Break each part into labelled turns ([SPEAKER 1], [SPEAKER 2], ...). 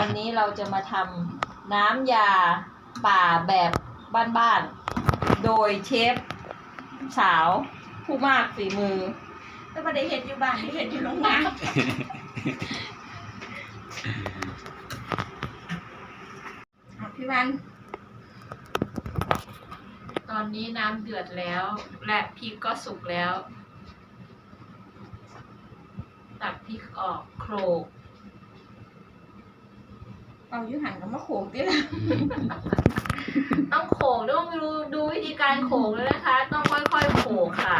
[SPEAKER 1] วันนี้เราจะมาทำน้ำยาป่าแบบบ้านๆ โดยเชฟสาว ผู้มากฝีมือ
[SPEAKER 2] ก็ไม่ได้เห็นอยู่บ้านได้เห็นอยู่โรงงานอะพี่วัน
[SPEAKER 1] ตอนนี้น้ำเดือดแล้ว และพริกก็สุกแล้ว ตักพริกออกโครก
[SPEAKER 2] เอาอยู่หันกับมะโขงติละ
[SPEAKER 1] ต้องโขกต้องดูดูวิธีการโขกเลยนะคะ ต้องค่อยๆโขกค่ะ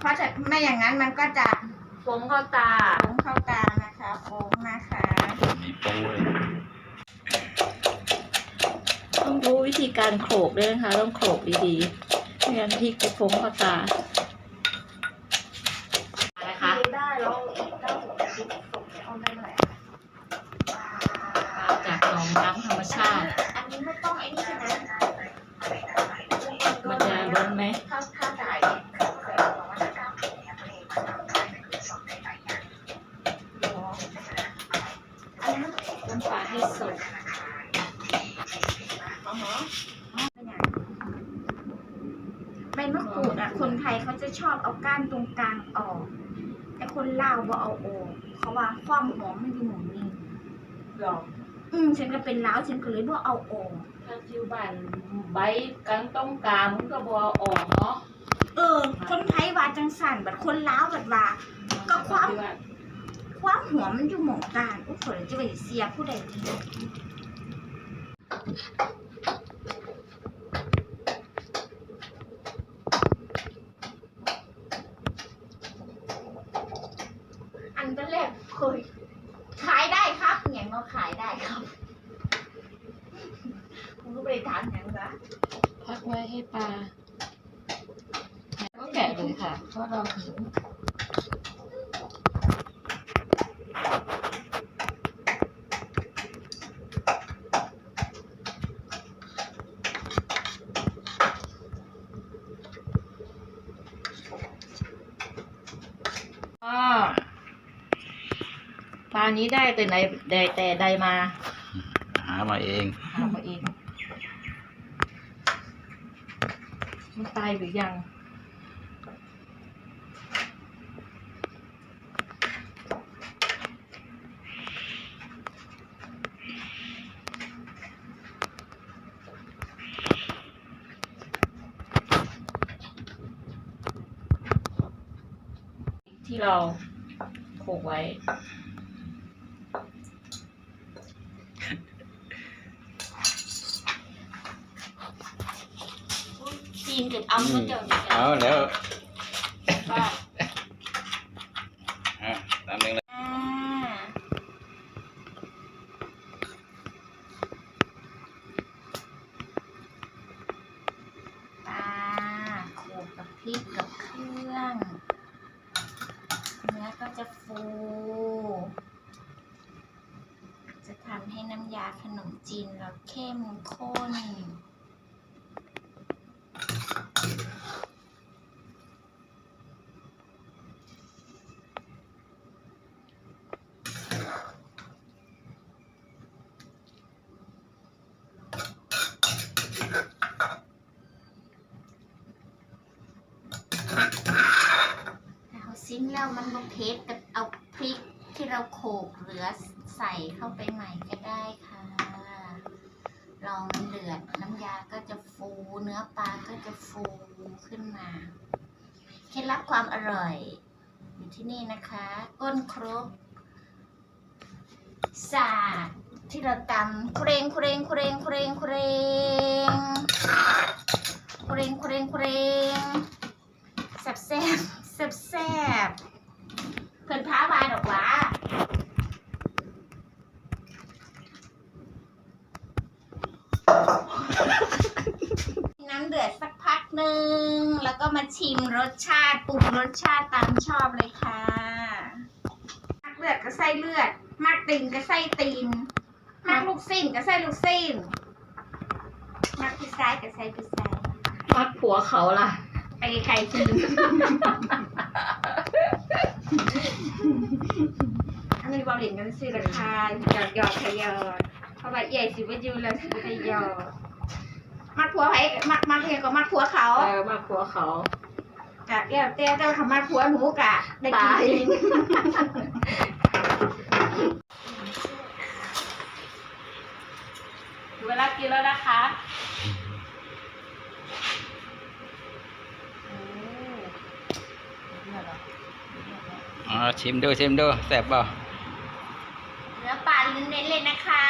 [SPEAKER 2] เพราะถ้าไม่อย่างนั้นมันก็จะ
[SPEAKER 1] ฟงเข้าตา
[SPEAKER 2] โค้งเข้าตานะคะโค้งนะคะ
[SPEAKER 3] มีปูเลย
[SPEAKER 1] ต้องรู้วิธีการโขลกด้วยนะคะ ต้องโขลกดีๆไม่งั้นพริกจะฟงเข้าตา จะล้นไหม
[SPEAKER 2] ถ้าถ้าจ่ายอันนี้มัน
[SPEAKER 1] น้ำปลาให้สด
[SPEAKER 2] อ๋อฮะใบมะกรูดอะ คนไทยเขาจะชอบเอาก้านตรงกลางออก แต่คนลาวบ่เอาออกเขาว่าความหอมมันอยู่หมุนนี่
[SPEAKER 1] หรอ
[SPEAKER 2] อืมฉันก็เป็นลาวฉันก็เลยบ่เอาออก
[SPEAKER 1] ถ้าจิวบันใบกังต้องกามมันก็บอออกเนาะ
[SPEAKER 2] เออ คนไทยว่าจังสันบัดคนลาวบัดว่า ก็ความ ความหอมมันอยู่หมองกลางโอ้โหจะไปเสียผู้ใดดีอันแรกเคยขายได้ครับอย่างเราขายได้ครับ ไปถามอย่างนะ
[SPEAKER 1] พักไว้ให้ปลาก็แกะเลยค่ะ เพราะเราหิวก็ปลานี้ได้แต่ไหนแต่แต่ใดมา
[SPEAKER 3] หามาเอง
[SPEAKER 1] หามาเอง มันตายหรือยัง ที่เราโขกไว้
[SPEAKER 2] จีนกับอ้ำก็เจอกัน
[SPEAKER 3] เอาแล้ว
[SPEAKER 1] ว่า
[SPEAKER 3] อะตามนึงเลย
[SPEAKER 2] อ่าปลาโขลกกับพริกกับเครื่องเนื้อก็จะฟู จะทำให้น้ำยาขนมจีนเราเข้มข้น เอาสิ้นแล้วมันก็เผ็ดแต่เอาพริกที่เราโขลกเหลือใส่เข้าไปใหม่ก็ได้ค่ะ ลองมันเดือดน้ำยาก็จะฟูเนื้อปลาก็จะฟูขึ้นมา เคล็ดลับความอร่อย อยู่ที่นี่นะคะ ก้นครกสาด ที่เราตำเครงเครงเครงเครงเครงเครงเครงเครงแซ่บแซ่บแซ่บแซ่บเพื่นท้าบายดอกว่าน้ำเดือดสักพักหนึ่งแล้วก็มาชิมรสชาติปรุงรสชาติตามชอบเลยค่ะ มักเลือดก็ใส่เลือด มักตีนก็ใส่ตีน มักลูกสิ้นก็ใส่ลูกสิ้นมักพิซซ่าก็ใส่พิซซ่า
[SPEAKER 1] มัดผัวเขาล่ะ
[SPEAKER 2] ไปไกลๆที
[SPEAKER 4] อันนี้บอลเห็นกันซื้อราคาหยอดหยอดขยอดเพราะว่าใหญ่สิว่าอยู่แล้วสิขยอดมัดผัวไผมัดมัดเพียงก็มัดผัวเขา
[SPEAKER 1] เออมาผัวเขา
[SPEAKER 4] กะเดี๋ยวแต่เจ้าทำมัดผัวหนูกะได้กิน
[SPEAKER 1] ตาย
[SPEAKER 4] จ ริง
[SPEAKER 1] ถึงเวลากินแล้วนะคะ
[SPEAKER 3] อ๋อชิมดูชิมดูแซ่บเปล่า
[SPEAKER 2] เนื้อปลาเน้นๆเลยนะคะ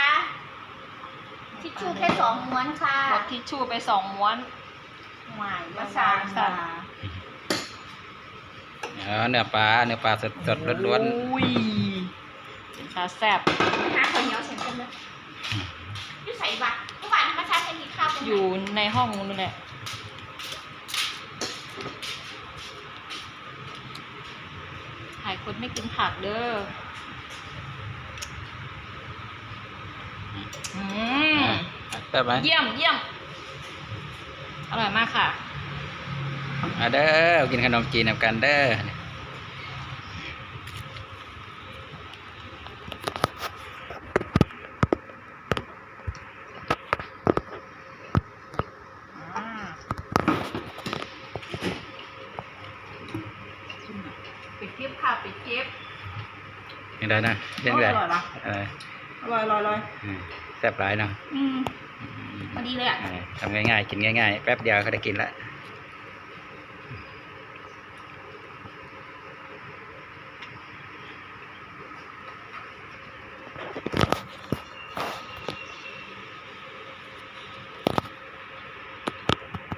[SPEAKER 2] ทิชชู่แค่สองม้วนค่ะ
[SPEAKER 1] หมดทิชชู่ไปสองม้วน
[SPEAKER 4] หวาน
[SPEAKER 1] มา
[SPEAKER 4] มา
[SPEAKER 1] สา
[SPEAKER 4] สามม
[SPEAKER 1] สา
[SPEAKER 3] อ๋อเนื้อปลาเนื้อปลาสดสดล้วน
[SPEAKER 1] อุ้ยค่ะแซ่บ
[SPEAKER 4] หาข้าวเหนียวเสร็จกั
[SPEAKER 2] น
[SPEAKER 1] อยู่ในห้องนู่นแหละถ่ายคนไม่กินผักเด้ออืม
[SPEAKER 3] ๆแซ่บไหม
[SPEAKER 1] เยี่ยมเยี่ยมอร่อยมากค่ะ
[SPEAKER 3] มาเด้อ กินขนมจีนนำกันเด้อ
[SPEAKER 1] ปิดคลิปค่ะปิดคลิป
[SPEAKER 3] ยังได้นะยังได้
[SPEAKER 1] อร่อยปะ
[SPEAKER 3] เออ
[SPEAKER 1] อร่อยอร่อยอร่อย
[SPEAKER 3] อืมแซ่บหลายเนาะ
[SPEAKER 1] อืม
[SPEAKER 3] อืม
[SPEAKER 1] พอดีเลยอะ
[SPEAKER 3] เออทำง่ายๆ กินง่ายๆ แป๊บเดียวก็ได้กินละ
[SPEAKER 1] อ